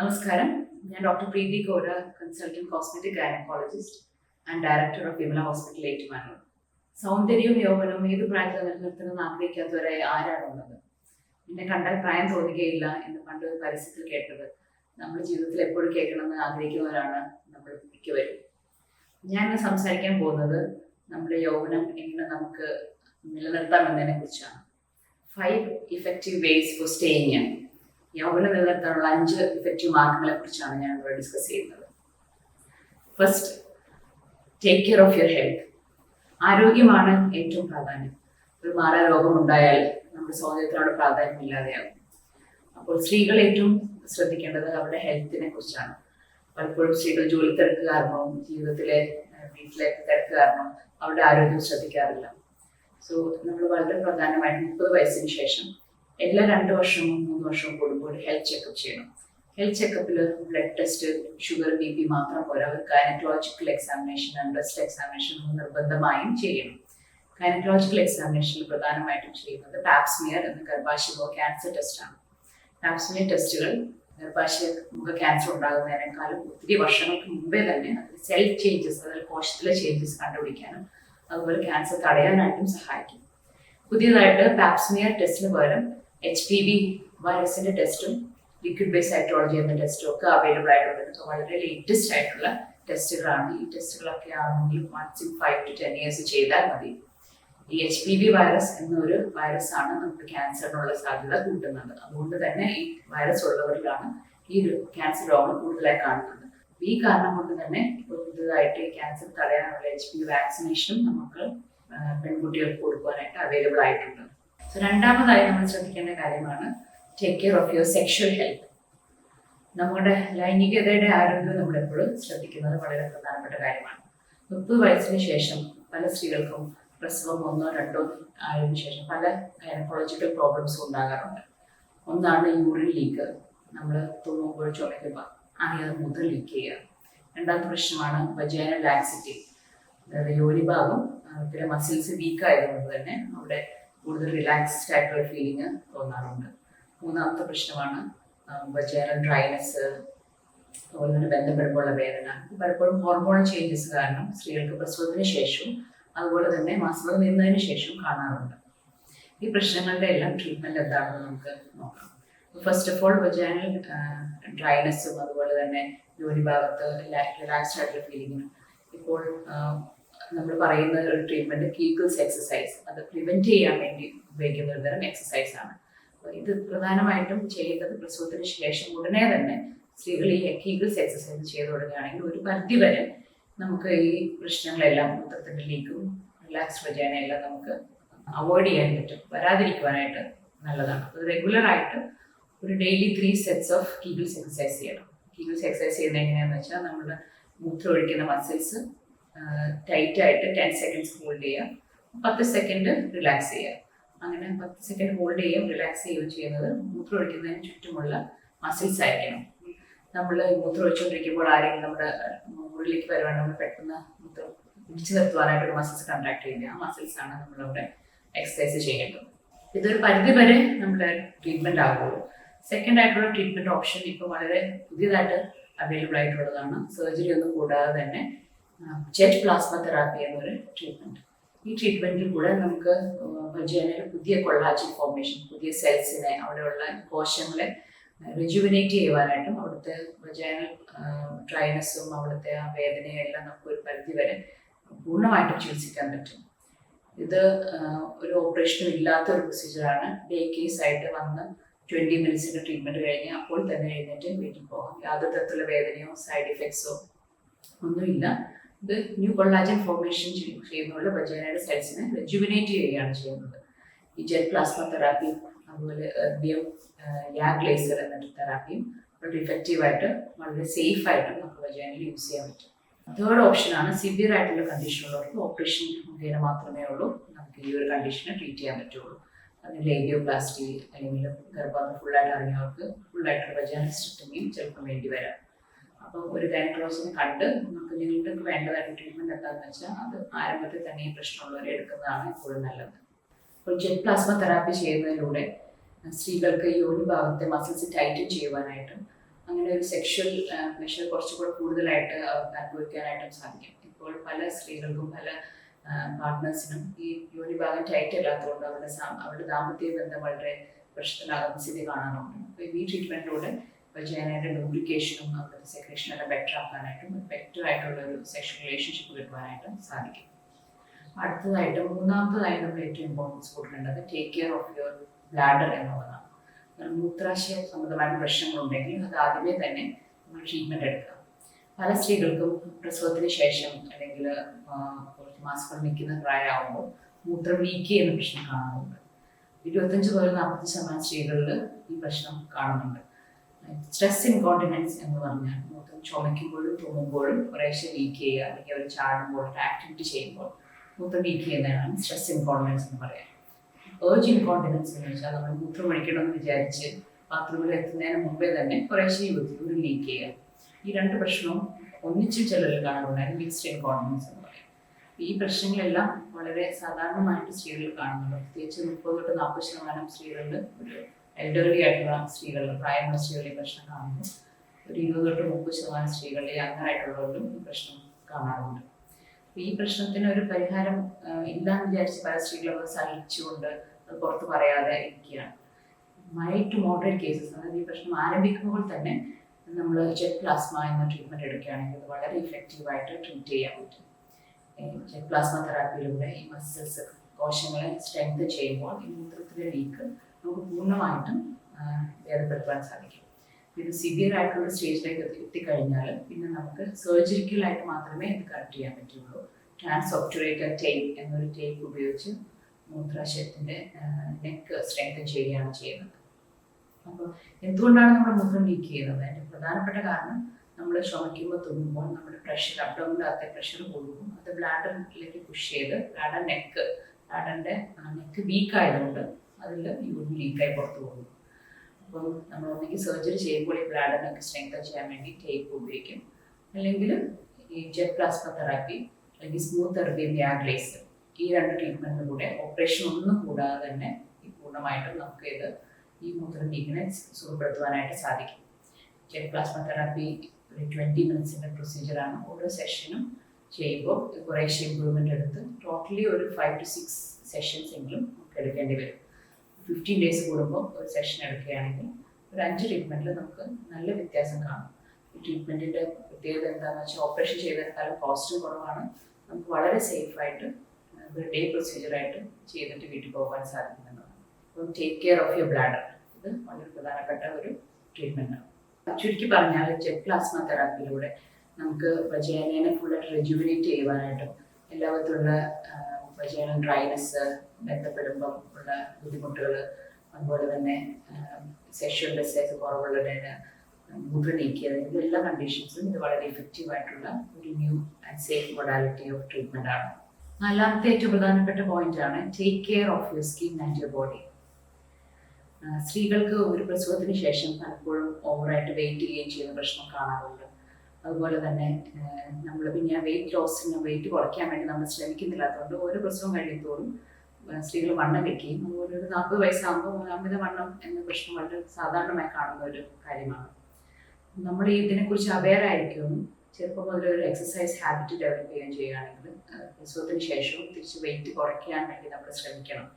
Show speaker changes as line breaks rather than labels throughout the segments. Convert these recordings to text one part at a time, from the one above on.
നമസ്കാരം. ഞാൻ doctor Preethi Gaura consultant cosmetic gynaecologist and director of Vimala hospital Ettumanoor സൗന്ദര്യവും യൗവനവും ഏത് പ്രായത്തിൽ നിലനിർത്തണമെന്ന് ആഗ്രഹിക്കാത്തവരെ ആരാണുള്ളത് എന്നെ കണ്ടാൽ പ്രായം തോന്നുകയില്ല എന്ന് പണ്ട് പരസ്യത്തിൽ കേട്ടത്. നമ്മുടെ ജീവിതത്തിൽ എപ്പോഴും കേൾക്കണമെന്ന് ആഗ്രഹിക്കുന്നവരാണ് നമ്മൾ മിക്കവരും. ഞാൻ സംസാരിക്കാൻ പോകുന്നത് നമ്മുടെ യൗവനം എങ്ങനെ നമുക്ക് നിലനിർത്താം എന്നതിനെ കുറിച്ചാണ് five effective ways for staying young യൗവനം നിലനിർത്താനുള്ള അഞ്ച് ഇഫക്റ്റീവ് മാർഗങ്ങളെ കുറിച്ചാണ് ഞാൻ ഇവിടെ ഡിസ്കസ് ചെയ്യുന്നത്. First take care of your health ആരോഗ്യമാണ് ഏറ്റവും പ്രാധാന്യം. ഒരു മാറാ രോഗം ഉണ്ടായാൽ നമ്മുടെ സൗന്ദര്യത്തിനോട് പ്രാധാന്യമില്ലാതെയാകും. അപ്പോൾ സ്ത്രീകൾ ഏറ്റവും ശ്രദ്ധിക്കേണ്ടത് അവരുടെ ഹെൽത്തിനെ കുറിച്ചാണ്. പലപ്പോഴും സ്ത്രീകൾ ജോലി തിരക്ക് കാരണവും ജീവിതത്തിലെ വീട്ടിലെ തിരക്ക് കാരണം അവരുടെ ആരോഗ്യം ശ്രദ്ധിക്കാറില്ല. സോ നമ്മൾ വളരെ പ്രധാനമായിട്ട് മുപ്പത് വയസ്സിന് ശേഷം എല്ലാ രണ്ട് വർഷവും മൂന്ന് വർഷം കൂടുമ്പോൾ ഹെൽത്ത് ചെക്കപ്പ് ചെയ്യണം. Health ചെക്കപ്പിൽ blood test sugar B P മാത്രം പോരാ. അവർ gynaecological examination and breast examination നിർബന്ധമായും ചെയ്യണം. ഗൈനക്കോളജിക്കൽ എക്സാമിനേഷനിൽ പ്രധാനമായിട്ടും ചെയ്യുന്നത് പാപ്സ്മിയർ എന്ന ഗർഭാശയ ക്യാൻസർ ടെസ്റ്റാണ് പാപ്സ്മിയർ ടെസ്റ്റുകൾ ഗർഭാശയ മുഖ ക്യാൻസർ ഉണ്ടാകുന്നതിനേക്കാളും ഒത്തിരി വർഷങ്ങൾക്ക് മുമ്പേ തന്നെ അതിൽ സെൽ ചേഞ്ചസ് അതായത് കോശത്തിലെ ചേഞ്ചസ് കണ്ടുപിടിക്കാനും അതുപോലെ ക്യാൻസർ തടയാനായിട്ടും സഹായിക്കും. പുതിയതായിട്ട് പാപ്സ്മിയർ ടെസ്റ്റിന് പകരം എച്ച് പി വി വൈറസിന്റെ ടെസ്റ്റും ലിക്വിഡ് ബേസ് സൈറ്റോളജി എന്ന ടെസ്റ്റും ഒക്കെ അവൈലബിൾ ആയിട്ടുണ്ട്. ഇതൊക്കെ വളരെ ലേറ്റസ്റ്റ് ആയിട്ടുള്ള ടെസ്റ്റുകളാണ്. ഈ ടെസ്റ്റുകളൊക്കെ ആണെങ്കിൽ once in five to ten years ചെയ്താൽ മതി. ഈ എച്ച് പി വി വൈറസ് എന്നൊരു വൈറസ് ആണ് നമുക്ക് ക്യാൻസറിനുള്ള സാധ്യത കൂട്ടുന്നത്. അതുകൊണ്ട് തന്നെ ഈ വൈറസ് ഉള്ളവരിലാണ് ഈ ക്യാൻസർ രോഗം കൂടുതലായി കാണുന്നത്. ഈ കാരണം കൊണ്ട് തന്നെ പുതുതായിട്ട് ഈ ക്യാൻസർ തടയാനുള്ള എച്ച് പി വാക്സിനേഷനും നമുക്ക് പെൺകുട്ടികൾക്ക് കൊടുക്കാനായിട്ട് അവൈലബിൾ ആയിട്ടുണ്ട്. സോ രണ്ടാമതായി നമ്മൾ ശ്രദ്ധിക്കേണ്ട കാര്യമാണ് take care of your sexual health നമ്മുടെ ലൈംഗികതയുടെ ആരോഗ്യം നമ്മൾ എപ്പോഴും ശ്രദ്ധിക്കുന്നത് വളരെ പ്രധാനപ്പെട്ട കാര്യമാണ്. മുപ്പത് വയസ്സിന് ശേഷം പല സ്ത്രീകൾക്കും പ്രസവം ഒന്നോ രണ്ടോ ആയതിനു ശേഷം പല ഗൈനക്കോളജിക്കൽ പ്രോബ്ലംസും ഉണ്ടാകാറുണ്ട്. ഒന്നാണ് യൂറിൻ ലീക്ക് നമ്മൾ തുമ്മുമ്പോൾ ചുമയ്ക്കുമ്പോൾ അറിയാതെ മുതൽ ലീക്ക് ചെയ്യുക. രണ്ടാമത്തെ പ്രശ്നമാണ് വജൈന ലാക്സിറ്റി അതായത് യോനിഭാഗം പിന്നെ മസിൽസ് വീക്ക് ആയതുകൊണ്ട് തന്നെ അവിടെ കൂടുതൽ റിലാക്സ്ഡ് ആയിട്ടുള്ള ഫീലിംഗ് തോന്നാറുണ്ട്. മൂന്നാമത്തെ പ്രശ്നമാണ്. വജൈനൽ ഡ്രൈനസ് അതുപോലെ തന്നെ ബന്ധപ്പെടുമ്പോഴുള്ള വേദന. പലപ്പോഴും ഹോർമോൺ ചേഞ്ചസ് കാരണം സ്ത്രീകൾക്ക് പ്രസവത്തിന് ശേഷവും അതുപോലെ തന്നെ മാസങ്ങൾ നിന്നതിന് ശേഷവും കാണാറുണ്ട്. ഈ പ്രശ്നങ്ങളുടെ എല്ലാം ട്രീറ്റ്മെന്റ് എന്താണെന്ന് നമുക്ക് നോക്കാം. ഫസ്റ്റ് ഓഫ് ഓൾ വജൈനൽ ഡ്രൈനസ്സും അതുപോലെ തന്നെ ജോലി ഭാഗത്ത് റിലാക്സ്ഡ് ആയിട്ടുള്ള ഫീലിങ്ങിനും ഇപ്പോൾ നമ്മൾ പറയുന്ന ഒരു ട്രീറ്റ്മെന്റ് കീക്കിൾസ് എക്സസൈസ് അത് പ്രിവെന്റ് ചെയ്യാൻ വേണ്ടി ഉപയോഗിക്കുന്ന ഒരു തരം എക്സസൈസ് ആണ്. ഇത് പ്രധാനമായിട്ടും ചെയ്യേണ്ടത് പ്രസവത്തിന് ശേഷം ഉടനെ തന്നെ സ്ത്രീകൾ ഈ കീഗിൾസ് എക്സസൈസ് ചെയ്ത് തുടങ്ങുകയാണെങ്കിൽ ഒരു പരിധി വരെ നമുക്ക് ഈ പ്രശ്നങ്ങളെല്ലാം മൂത്രത്തിന്റെ ലീക്കും റിലാക്സ് വജാന എല്ലാം നമുക്ക് അവോയ്ഡ് ചെയ്യാൻ പറ്റും. വരാതിരിക്കുവാനായിട്ട് നല്ലതാണ്. അപ്പോൾ റെഗുലർ ആയിട്ട് ഒരു daily three sets of Kegels exercise ചെയ്യണം. കീഗിൾസ് എക്സസൈസ് ചെയ്യുന്നത് എങ്ങനെയാന്ന് വെച്ചാൽ നമ്മുടെ മൂത്രം ഒഴിക്കുന്ന മസിൽസ് ടൈറ്റ് ആയിട്ട് ടെൻ സെക്കൻഡ്സ് ഹോൾഡ് ചെയ്യുക പത്ത് സെക്കൻഡ് റിലാക്സ് ചെയ്യുക. അങ്ങനെ പത്ത് സെക്കൻഡ് ഹോൾഡ് ചെയ്യുകയും റിലാക്സ് ചെയ്യുകയും ചെയ്യുന്നത്. മൂത്രം ഒഴിക്കുന്നതിന് ചുറ്റുമുള്ള മസിൽസ് ആയിരിക്കണം. നമ്മൾ മൂത്രം ഒഴിച്ചുകൊണ്ടിരിക്കുമ്പോൾ ആരെങ്കിലും നമ്മുടെ മുകളിലേക്ക് വരുവാണെങ്കിൽ നമ്മൾ പെട്ടെന്ന് മൂത്രം പിടിച്ചു നിർത്തുവാനായിട്ട് മസിൽസ് കൺട്രാക്ട് ചെയ്യുന്നത് ആ മസിൽസ് ആണ് നമ്മളവിടെ എക്സസൈസ് ചെയ്യേണ്ടത്. ഇതൊരു പരിധി വരെ നമ്മുടെ ട്രീറ്റ്മെന്റ് ആകുള്ളൂ സെക്കൻഡ് ആയിട്ടുള്ള ട്രീറ്റ്മെന്റ് ഓപ്ഷൻ ഇപ്പോൾ വളരെ പുതിയതായിട്ട് അവൈലബിൾ ആയിട്ടുള്ളതാണ്. സർജറി ഒന്നും കൂടാതെ തന്നെ ജെറ്റ് പ്ലാസ്മ തെറാപ്പി എന്നൊരു ട്രീറ്റ്മെന്റ് ഈ ട്രീറ്റ്മെന്റിൽ കൂടെ നമുക്ക് വജേനയിൽ പുതിയ കൊള്ളാച്ചി ഫോർമേഷൻ പുതിയ സെൽസിനെ അവിടെയുള്ള കോശങ്ങളെ റിജുവിനേറ്റ് ചെയ്യുവാനായിട്ടും അവിടുത്തെ വജൈനൽ ഡ്രൈനസും അവിടുത്തെ ആ വേദനയെല്ലാം നമുക്ക് ഒരു പരിധി വരെ പൂർണമായിട്ടും ചികിത്സിക്കാൻ പറ്റും. ഇത് ഒരു ഓപ്പറേഷനും ഇല്ലാത്ത ഒരു പ്രൊസീജിയറാണ് ഡേ കേസ് ആയിട്ട് വന്ന് ട്വന്റി മിനിറ്റ്സിന്റെ ട്രീറ്റ്മെന്റ് കഴിഞ്ഞ് അപ്പോൾ തന്നെ എഴുന്നേറ്റ് വീട്ടിൽ പോകാം. യാതൊരു തരത്തിലുള്ള വേദനയോ സൈഡ് ഇഫക്ട്സോ ഒന്നുമില്ല. ഇത് ന്യൂ കൊള്ളാജൻ ഫോർമേഷൻ ചെയ്യുന്നുള്ള വജൈനയുടെ സെൽസിനെ റെജുവിനേറ്റ് ചെയ്യുകയാണ് ചെയ്യുന്നത്. ഈ ജെൽ പ്ലാസ്മ തെറാപ്പി അതുപോലെ എർബിയം യാഗ് ലേസർ എന്ന തെറാപ്പിയും വളരെ ഇഫക്റ്റീവായിട്ട് വളരെ സേഫ് ആയിട്ട് നമുക്ക് വജൈനയിൽ യൂസ് ചെയ്യാൻ പറ്റും. തേർഡ് ഓപ്ഷനാണ് സിവിയർ ആയിട്ടുള്ള കണ്ടീഷൻ ഉള്ളവർക്ക് ഓപ്പറേഷൻ മുഖേന മാത്രമേ ഉള്ളൂ. നമുക്ക് ഈ ഒരു കണ്ടീഷനെ ട്രീറ്റ് ചെയ്യാൻ പറ്റുള്ളൂ. അതിന് ലേബിയോപ്ലാസ്റ്റി അല്ലെങ്കിൽ ഗർഭാന്തം ഫുള്ളായിട്ട് അറിഞ്ഞവർക്ക് ഫുള്ളായിട്ടുള്ള വജാനസ്റ്റിമിയും ചിലപ്പോൾ വേണ്ടി വരാം. അപ്പോൾ ഒരു ഗൈനക്കോളജിനെ കണ്ട് നമുക്ക് നിങ്ങൾക്ക് വേണ്ടതായിട്ട് ട്രീറ്റ്മെന്റ് എന്താണെന്ന് വെച്ചാൽ അത് ആരംഭത്തിൽ തന്നെ ഈ പ്രശ്നമുള്ളവരെ എടുക്കുന്നതാണ് എപ്പോഴും നല്ലത്. അപ്പോൾ ജെറ്റ് പ്ലാസ്മ തെറാപ്പി ചെയ്യുന്നതിലൂടെ സ്ത്രീകൾക്ക് യോനി ഭാഗത്തെ മസിൽസ് ടൈറ്റൻ ചെയ്യുവാനായിട്ടും അങ്ങനെ ഒരു സെക്ഷൽ പ്ലഷർ കുറച്ചുകൂടെ കൂടുതലായിട്ട് അനുഭവിക്കാനായിട്ടും സാധിക്കും. ഇപ്പോൾ പല സ്ത്രീകൾക്കും പല പാർട്ട്നേഴ്സിനും ഈ യോനി ഭാഗം ടൈറ്റ് അല്ലാത്തതുകൊണ്ട് അവരുടെ അവരുടെ ദാമ്പത്യ ബന്ധം വളരെ പ്രശ്നത്തിലാകുന്ന സ്ഥിതി കാണാറുണ്ട്. അപ്പോൾ ഈ ട്രീറ്റ്മെന്റിലൂടെ വജാനയുടെ ലൂബ്രിക്കേഷനും അതുപോലെ സെക്രേഷൻ എല്ലാം ബെറ്റർ ആക്കാനായിട്ടും ബെറ്റർ ആയിട്ടുള്ള ഒരു സെക്ഷൽ റിലേഷൻഷിപ്പ് കിട്ടുവാനായിട്ടും സാധിക്കും. അടുത്തതായിട്ട് മൂന്നാമതായി നമ്മൾ ഏറ്റവും ഇമ്പോർട്ടൻസ് കൊടുക്കേണ്ടത് take care of your bladder എന്നുള്ളതാണ്. മൂത്രാശയ സംബന്ധമായ പ്രശ്നങ്ങളുണ്ടെങ്കിൽ അത് ആദ്യമേ തന്നെ നമ്മൾ ട്രീറ്റ്മെന്റ് എടുക്കുക. പല സ്ത്രീകൾക്കും പ്രസവത്തിന് ശേഷം അല്ലെങ്കിൽ കുറച്ച് മാസങ്ങൾ നിൽക്കുന്ന പ്രായമാകുമ്പോൾ മൂത്രം ലീക്ക് ചെയ്യുന്ന പ്രശ്നം കാണുന്നുണ്ട്. ഇരുപത്തഞ്ച് മുതൽ നാൽപ്പത് ശതമാനം സ്ത്രീകളിൽ ഈ പ്രശ്നം കാണുന്നുണ്ട്. സ്ട്രെസ് ഇൻകോണ്ടിനൻസ് എന്ന് പറഞ്ഞാൽ മൂത്രം ചുമയ്ക്കുമ്പോഴും തുമ്മുമ്പോഴും കുറേശ്ശെ വീക്ക് ചെയ്യുക അല്ലെങ്കിൽ അവർ ചാടുമ്പോൾ ആക്ടിവിറ്റി ചെയ്യുമ്പോൾ മൂത്രം വീക്ക് ചെയ്യുന്നതാണ് സ്ട്രെസ് ഇൻകോണ്ടിനൻസ് എന്ന് പറയാം. ഏർജ് ഇൻകോണ്ടിനൻസ് എന്ന് വെച്ചാൽ നമ്മൾ മൂത്രം ഒഴിക്കണമെന്ന് വിചാരിച്ച് ബാത്റൂമിൽ എത്തുന്നതിന് മുമ്പേ തന്നെ കുറേശ്ശെ യൂറിൻ ലീക്ക് ചെയ്യുക. ഈ രണ്ട് പ്രശ്നവും ഒന്നിച്ച് ചിലരിൽ കാണുന്നുണ്ടായിരുന്നു മിക്സ്ഡ് ഇൻകോണ്ടിനൻസ് എന്ന് പറയും. ഈ പ്രശ്നങ്ങളെല്ലാം വളരെ സാധാരണമായിട്ട് സ്ത്രീകളിൽ കാണുന്നുണ്ട്. പ്രത്യേകിച്ച് മുപ്പത് തൊട്ട് നാൽപ്പത് ശതമാനം സ്ത്രീകളിൽ ഒരു എൽഡർലി ആയിട്ടുള്ള സ്ത്രീകളിൽ പ്രായമുള്ള സ്ത്രീകളിൽ പ്രശ്നം കാണുന്നു. ഒരു ഇരുപത് തൊട്ട് മുപ്പത് ശതമാനം സ്ത്രീകളിൽ യങ്ങായിട്ടുള്ളവരിലും ഈ പ്രശ്നം കാണാറുണ്ട്. ഈ പ്രശ്നത്തിന് ഒരു പരിഹാരം ഇല്ലാന്ന് വിചാരിച്ച് പല സ്ത്രീകളും അത് സഹിച്ചുകൊണ്ട് അത് പുറത്ത് പറയാതെ ഇരിക്കുകയാണ്. മൈൽഡ് ടു മോഡറേറ്റ് കേസസ് അതായത് ഈ പ്രശ്നം ആരംഭിക്കുമ്പോൾ തന്നെ നമ്മൾ ജെറ്റ് പ്ലാസ്മ എന്ന ട്രീറ്റ്മെന്റ് എടുക്കുകയാണെങ്കിൽ അത് വളരെ ഇഫക്റ്റീവായിട്ട് ട്രീറ്റ് ചെയ്യാൻ പറ്റും. ജെറ്റ് പ്ലാസ്മ തെറാപ്പിയിലൂടെ ഈ മസിൽസ് കോശങ്ങളെ സ്ട്രെങ്ത് ചെയ്യുമ്പോൾ ഈ മൂത്രത്തിലെ ലീക്ക് നമുക്ക് പൂർണമായിട്ടും ഭേദപ്പെടുത്താൻ സാധിക്കും. ഇത് സിവിയർ ആയിട്ടുള്ള സ്റ്റേജിലേക്ക് എത്തി എത്തിക്കഴിഞ്ഞാൽ പിന്നെ നമുക്ക് സർജറിക്കലായിട്ട് മാത്രമേ ഇത് കറക്റ്റ് ചെയ്യാൻ പറ്റുള്ളൂ. ട്രാൻസ് ഓപ്റ്റുറേറ്റർ ടേപ്പ് എന്നൊരു ടേപ്പ് ഉപയോഗിച്ച് മൂത്രാശയത്തിന്റെ നെക്ക് സ്ട്രെങ്തൻ ചെയ്യുകയാണ് ചെയ്യുന്നത്. അപ്പോൾ എന്തുകൊണ്ടാണ് നമ്മുടെ മൂത്രം ലീക്ക് ചെയ്യുന്നത്? അതിന്റെ പ്രധാനപ്പെട്ട കാരണം നമ്മൾ ചുമയ്ക്കുമ്പോൾ തുമ്മുമ്പോൾ നമ്മുടെ പ്രഷർ അബ്ഡോമിനകത്തെ പ്രഷർ കൂടുമ്പോൾ അത് ബ്ലാഡറിലേക്ക് പുഷ് ചെയ്ത് ബ്ലാഡർ നെക്ക് ബ്ലാഡറിന്റെ നെക്ക് വീക്ക് ആയതുകൊണ്ട് അതിൽ യൂറിൻ ലീക്കായി പുറത്തു പോകുന്നു. അപ്പം നമ്മൾ ഒന്നെങ്കിൽ സർജറി ചെയ്യുമ്പോൾ ഈ ബ്ലാഡറിനൊക്കെ സ്ട്രെങ്തൻ ചെയ്യാൻ വേണ്ടി ടേപ്പ് ഉപയോഗിക്കും. അല്ലെങ്കിൽ ഈ ജെറ്റ് പ്ലാസ്മ തെറാപ്പി അല്ലെങ്കിൽ സ്മൂത്ത് തെറാപ്പി ഗ്യാഗ്ലേസ് ഈ രണ്ട് ട്രീറ്റ്മെന്റിലൂടെ ഓപ്പറേഷൻ ഒന്നും കൂടാതെ തന്നെ ഈ പൂർണമായിട്ടും നമുക്ക് ഇത് ഈ മൂത്രം ലീക്കിനെ സുഖപ്പെടുത്തുവാനായിട്ട് സാധിക്കും. ജെറ്റ് പ്ലാസ്മ തെറാപ്പി ഒരു ട്വന്റി മിനിറ്റ്സിന്റെ പ്രൊസീജിയറാണ് ഓരോ സെഷനും ചെയ്യുമ്പോൾ കുറേശ്ശെ ഇമ്പ്രൂവ്മെന്റ് എടുത്ത് ടോട്ടലി ഒരു ഫൈവ് ടു സിക്സ് സെഷൻസ് എങ്കിലും നമുക്ക് എടുക്കേണ്ടി വരും. ഫിഫ്റ്റീൻ ഡേയ്സ് കൂടുമ്പോൾ ഒരു സെഷൻ എടുക്കുകയാണെങ്കിൽ ഒരു അഞ്ച് ട്രീറ്റ്മെന്റിൽ നമുക്ക് നല്ല വ്യത്യാസം കാണും. ഈ ട്രീറ്റ്മെന്റിന്റെ പ്രത്യേകത എന്താണെന്ന് വെച്ചാൽ ഓപ്പറേഷൻ ചെയ്തതിനേക്കാളും കോസ്റ്റും കുറവാണ്. നമുക്ക് വളരെ സേഫായിട്ട് ഒരു ഡേ പ്രൊസീജിയറായിട്ട് ചെയ്തിട്ട് വീട്ടിൽ പോകാൻ സാധിക്കുന്നതാണ്. അപ്പം take care of your bladder ഇത് വളരെ പ്രധാനപ്പെട്ട ഒരു ട്രീറ്റ്മെന്റാണ് ചുരുക്കി പറഞ്ഞാൽ ജെറ്റ് പ്ലാസ്മ തെറാപ്പിയിലൂടെ നമുക്ക് വജേനയെ ഫുള്ളായിട്ട് റെജുവിനേറ്റ് ചെയ്യുവാനായിട്ടും എല്ലാവർക്കുള്ള വജേനൽ ഡ്രൈനെസ് ബന്ധപ്പെടുമ്പം ഉള്ള ബുദ്ധിമുട്ടുകൾ അതുപോലെ തന്നെ സെക്ഷൽ ഡിസൈസ് കുറവുള്ളതിന് നീക്കിയത് ഇതെല്ലാ കണ്ടീഷൻസും ഇത് വളരെ ഇഫക്റ്റീവ് ആയിട്ടുള്ള ഒരു new and safe modality of treatment ആണ്. നാലാമത്തെ ഏറ്റവും പ്രധാനപ്പെട്ട പോയിന്റ് ആണ് take care of your skin and your body സ്ത്രീകൾക്ക് ഒരു പ്രസവത്തിന് ശേഷം പലപ്പോഴും ഓവറായിട്ട് വെയിറ്റ് ഗെയിൻ ചെയ്യുന്ന പ്രശ്നം കാണാറുണ്ട്. അതുപോലെ തന്നെ നമ്മൾ പിന്നെ വെയിറ്റ് ലോസിന് വെയിറ്റ് കുറയ്ക്കാൻ വേണ്ടി നമ്മൾ ശ്രമിക്കുന്നില്ലാത്തതുകൊണ്ട് ഓരോ പ്രസവം കഴിയുമ്പോഴും സ്ത്രീകൾ വണ്ണം വെക്കുകയും അതുപോലെ ഒരു നാൽപ്പത് വയസ്സാകുമ്പോൾ അമിത വണ്ണം എന്ന പ്രശ്നം വളരെ സാധാരണമായി കാണുന്ന ഒരു കാര്യമാണ്. നമ്മൾ ഇതിനെക്കുറിച്ച് അവെയർ ആയിരിക്കും. ചെറുപ്പം മുതൽ ഒരു എക്സസൈസ് ഹാബിറ്റ് ഡെവലപ്പ് ചെയ്യുകയും ചെയ്യുകയാണെങ്കിൽ പ്രസവത്തിന് ശേഷവും തിരിച്ച് വെയിറ്റ് കുറയ്ക്കാൻ വേണ്ടി നമ്മൾ ശ്രമിക്കണം.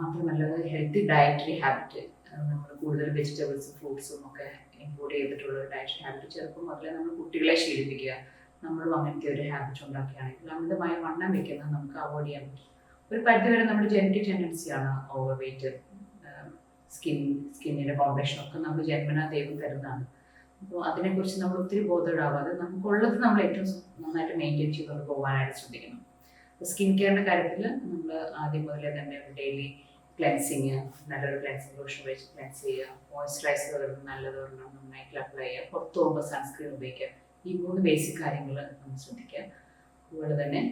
മാത്രമല്ല ഹെൽത്തി ഡയറ്ററി ഹാബിറ്റ് നമ്മൾ കൂടുതൽ വെജിറ്റബിൾസും ഫ്രൂട്ട്സും ഒക്കെ ഇൻക്ലൂഡ് ചെയ്തിട്ടുള്ള ഒരു ഡയറ്ററി ഹാബിറ്റ് ചെറുപ്പം മുതലേ നമ്മൾ കുട്ടികളെ ശീലിപ്പിക്കുക. നമ്മളും അങ്ങനത്തെ ഒരു ഹാബിറ്റ് ഉണ്ടാക്കുകയാണെങ്കിൽ അമിതമായ വണ്ണം വെക്കുന്നത് നമുക്ക് അവോയ്ഡ് ചെയ്യാൻ പറ്റും. ഒരു പരിധിവരെ നമ്മുടെ ജനറ്റിക് ടെൻഡൻസിയാണ് ഓവർ വെയിറ്റ് സ്കിൻ സ്കിന്നിന്റെ കോമ്പിനേഷൻ ഒക്കെ നമുക്ക് ജന്മനാ ദൈവം തരുന്നതാണ്. അപ്പോൾ അതിനെക്കുറിച്ച് നമ്മൾ ഒത്തിരി ബോധമിടാവാതെ നമുക്കുള്ളത് നമ്മൾ ഏറ്റവും നന്നായിട്ട് മെയിന്റെയിൻ ചെയ്തുകൊണ്ട് പോകാനായിട്ട് ശ്രദ്ധിക്കണം. അപ്പോൾ സ്കിൻ കെയറിന്റെ കാര്യത്തിൽ നമ്മൾ ആദ്യം മുതലേ തന്നെ ഡെയിലി ക്ലെൻസിങ് നല്ലൊരു ക്ലെൻസിങ് ലോഷൻ ഉപയോഗിച്ച് ക്ലെൻസ് ചെയ്യുക. മോയ്സ്ചറൈസർ നല്ലത് പറഞ്ഞാൽ നന്നായിട്ട് അപ്ലൈ ചെയ്യുക. പുറത്ത് പോകുമ്പോൾ സൺസ്ക്രീൻ ഉപയോഗിക്കുക. ഈ മൂന്ന് ബേസിക് കാര്യങ്ങൾ നമ്മൾ ശ്രദ്ധിക്കുക. അതുപോലെ തന്നെ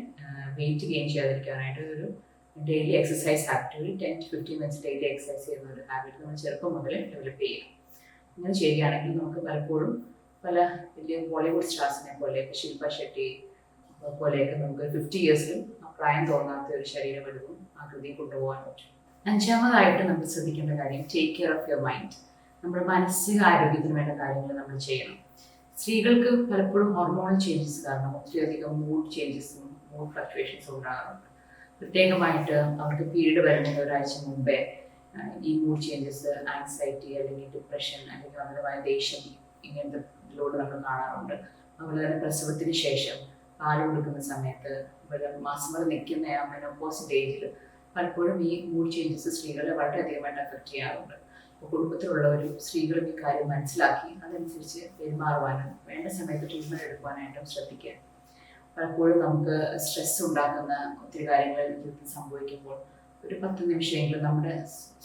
വെയിറ്റ് ഗെയിൻ ചെയ്യാതിരിക്കാനായിട്ട് ഒരു ഡെയിലി എക്സസൈസ് ഒരു ten to fifteen minutes daily exercise ചെയ്യുന്ന ഒരു ഹാബിറ്റ് നമ്മൾ ചെറുപ്പം മുതൽ ഡെവലപ്പ് ചെയ്യുക. അങ്ങനെ ചെയ്യുകയാണെങ്കിൽ നമുക്ക് പലപ്പോഴും പല വലിയ ബോളിവുഡ് സ്റ്റാർസിനെ പോലെ ശില്പ ഷെട്ടി പോലെയൊക്കെ നമുക്ക് ഫിഫ്റ്റി ഇയേഴ്സിലും പ്രായം തോന്നാത്ത ഒരു ശരീരവലുവും ആകൃതി കൊണ്ടുപോകാൻ പറ്റും. അഞ്ചാമതായിട്ട് നമ്മൾ ശ്രദ്ധിക്കേണ്ട കാര്യം take care of your mind നമ്മുടെ മാനസിക ആരോഗ്യത്തിന് വേണ്ട കാര്യങ്ങൾ നമ്മൾ ചെയ്യണം. സ്ത്രീകൾക്ക് പലപ്പോഴും ഹോർമോണൽ ചേഞ്ചസ് കാരണം ഒത്തിരിയധികം മൂഡ് ചേഞ്ചസും മൂഡ് ഫ്ലക്ച്വേഷൻസും ഉണ്ടാകാറുണ്ട്. പ്രത്യേകമായിട്ട് അവർക്ക് പീരീഡ് വരുന്നതിന് ഒരാഴ്ച മുമ്പേ ഈ മൂഡ് ചേഞ്ചസ് ആൻസൈറ്റി അല്ലെങ്കിൽ ഡിപ്രഷൻ അല്ലെങ്കിൽ അമിതമായ ദേഷ്യം ഇങ്ങനത്തെ ഇതിലൂടെ നമ്മൾ കാണാറുണ്ട്. അതുപോലെ തന്നെ പ്രസവത്തിന് ശേഷം പാൽ കൊടുക്കുന്ന സമയത്ത് മാസങ്ങൾ നിൽക്കുന്ന ആ ഏജിൽ പലപ്പോഴും ഈ മൂഡ് ചേഞ്ചസ് സ്ത്രീകളെ വളരെയധികമായിട്ട് അഫക്റ്റ് ചെയ്യാറുണ്ട്. അപ്പോൾ കുടുംബത്തിലുള്ളവരും സ്ത്രീകളും ഈ കാര്യം മനസ്സിലാക്കി അതനുസരിച്ച് പെരുമാറുവാനും വേണ്ട സമയത്ത് ട്രീറ്റ്മെന്റ് എടുക്കുവാനായിട്ടും ശ്രദ്ധിക്കുക. പലപ്പോഴും നമുക്ക് സ്ട്രെസ് ഉണ്ടാക്കുന്ന ഒത്തിരി കാര്യങ്ങൾ ജീവിതത്തിൽ സംഭവിക്കുമ്പോൾ ഒരു പത്ത് നിമിഷമെങ്കിലും നമ്മുടെ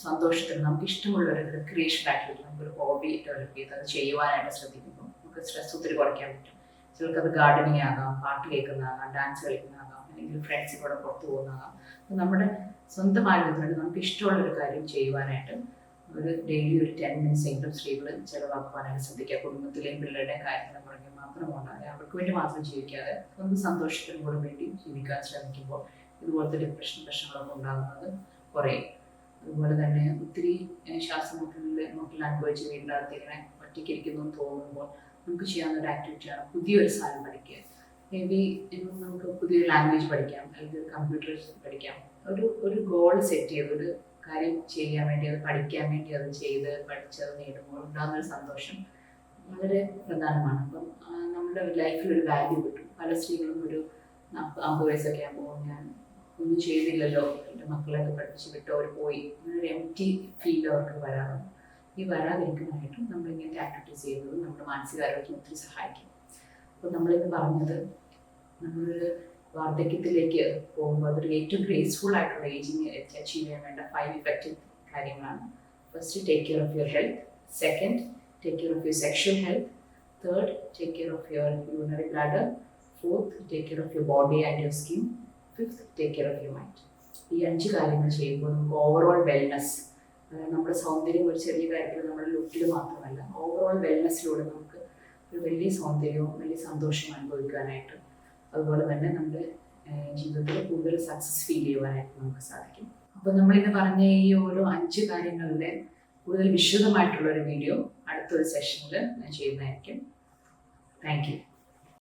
സന്തോഷത്തിന് നമുക്ക് ഇഷ്ടമുള്ള ഒരു റിക്രിയേഷൻ ആക്ടിവിറ്റി നമുക്കൊരു ഹോബി ഡെവലപ്പ് ചെയ്ത് അത് ചെയ്യുവാനായിട്ട് ശ്രദ്ധിക്കുമ്പോൾ നമുക്ക് സ്ട്രെസ് ഒത്തിരി കുറയ്ക്കാൻ പറ്റും. ചിലർക്ക് അത് ഗാർഡനിങ് ആകാം പാട്ട് കേൾക്കുന്നതാകാം ഡാൻസ് കളിക്കുന്നതാകാം അല്ലെങ്കിൽ ഫ്രണ്ട്സിനോട് പുറത്തു പോകുന്നതാകാം. നമ്മുടെ സ്വന്തം ആരോഗ്യത്തിന് നമുക്ക് ഇഷ്ടമുള്ള ഒരു കാര്യം ചെയ്യുവാനായിട്ട് ഒരു ഡെയിലി ഒരു ടെൻ മിനിറ്റ്സ് എങ്കിലും സ്ത്രീകൾ ചിലവാക്കുവാനായിട്ട് ശ്രദ്ധിക്കുക. കുടുംബത്തിലെയും പിള്ളേരുടെയും കാര്യങ്ങൾ പുറകെ മാത്രം പോകാതെ അവർക്ക് വേണ്ടി മാത്രം ജീവിക്കാതെ ഒന്ന് സന്തോഷത്തിനും കൂടെ വേണ്ടി ജീവിക്കാൻ ശ്രമിക്കുമ്പോൾ ഇതുപോലത്തെ ഡിപ്രഷൻ പ്രശ്നങ്ങളൊക്കെ ഉണ്ടാകുന്നത് കുറയും അതുപോലെ തന്നെ ഒത്തിരി ശ്വാസം മുട്ടലിൽ മുട്ടിൽ അനുഭവിച്ച് വീടിനകത്ത് ഇങ്ങനെ ഒറ്റയ്ക്കിരിക്കുന്നു എന്ന് തോന്നുമ്പോൾ നമുക്ക് ചെയ്യാവുന്ന ഒരു ആക്ടിവിറ്റിയാണ് പുതിയൊരു സാധനം പഠിക്കുക. മേ ബി നമുക്ക് പുതിയൊരു ലാംഗ്വേജ് പഠിക്കാം. അല്ലെങ്കിൽ കമ്പ്യൂട്ടർ പഠിക്കാം. ഒരു ഒരു ഗോൾ സെറ്റ് ചെയ്ത് ഒരു കാര്യം ചെയ്യാൻ വേണ്ടി അത് പഠിക്കാൻ വേണ്ടി അത് ചെയ്ത് പഠിച്ചത് നേടുമ്പോൾ ഉണ്ടാകുന്ന ഒരു സന്തോഷം വളരെ പ്രധാനമാണ്. അപ്പം നമ്മുടെ ലൈഫിൽ ഒരു വാല്യൂ കിട്ടും. പല സ്ത്രീകളും ഒരു അമ്പത് വയസ്സൊക്കെ ആകുമ്പോൾ ഞാൻ ഒന്നും ചെയ്തില്ലല്ലോ എന്റെ മക്കളെയൊക്കെ പഠിച്ചു വിട്ടോ അവർ പോയി. അങ്ങനൊരു എം ടി ഫീൽ അവർക്ക് വരാറുണ്ട്. ഈ വരാതിരിക്കാനായിട്ടും നമ്മൾ ഇങ്ങനത്തെ ആക്ടിവിറ്റീസ് ചെയ്യുന്നത് നമ്മുടെ മാനസികാരോഗ്യം ഒത്തിരി സഹായിക്കും. അപ്പോൾ നമ്മളിന്ന് പറഞ്ഞത് നമ്മളൊരു വാർദ്ധക്യത്തിലേക്ക് പോകുമ്പോൾ അതൊരു ഏറ്റവും ഗ്രേസ്ഫുൾ ആയിട്ടുള്ള ഏജിങ് അച്ചീവ് ചെയ്യാൻ വേണ്ട ഫൈവ് ഇഫക്റ്റീവ് കാര്യങ്ങളാണ്. First take care of your health second take care of your sexual health third take care of your urinary bladder fourth take care of your body and your skin fifth take care of your mind ഈ അഞ്ച് കാര്യങ്ങൾ ചെയ്യുമ്പോൾ നമുക്ക് overall wellness നമ്മുടെ സൗന്ദര്യം ഒരു ചെറിയ കാര്യത്തിൽ നമ്മുടെ ലുക്കിൽ മാത്രമല്ല ഓവറോൾ വെൽനസ്സിലൂടെ നമുക്ക് ഒരു വലിയ സൗന്ദര്യവും വലിയ സന്തോഷവും അനുഭവിക്കാനായിട്ട് അതുപോലെ തന്നെ നമ്മുടെ ജീവിതത്തിൽ കൂടുതൽ സക്സസ് ഫീൽ ചെയ്യുവാനായിട്ട് നമുക്ക് സാധിക്കും. അപ്പോൾ നമ്മളിന്ന് പറഞ്ഞ ഈ ഓരോ അഞ്ച് കാര്യങ്ങളുടെ കൂടുതൽ വിശദമായിട്ടുള്ള ഒരു വീഡിയോ അടുത്തൊരു സെഷനിൽ ഞാൻ ചെയ്യുന്നതായിരിക്കും. Thank you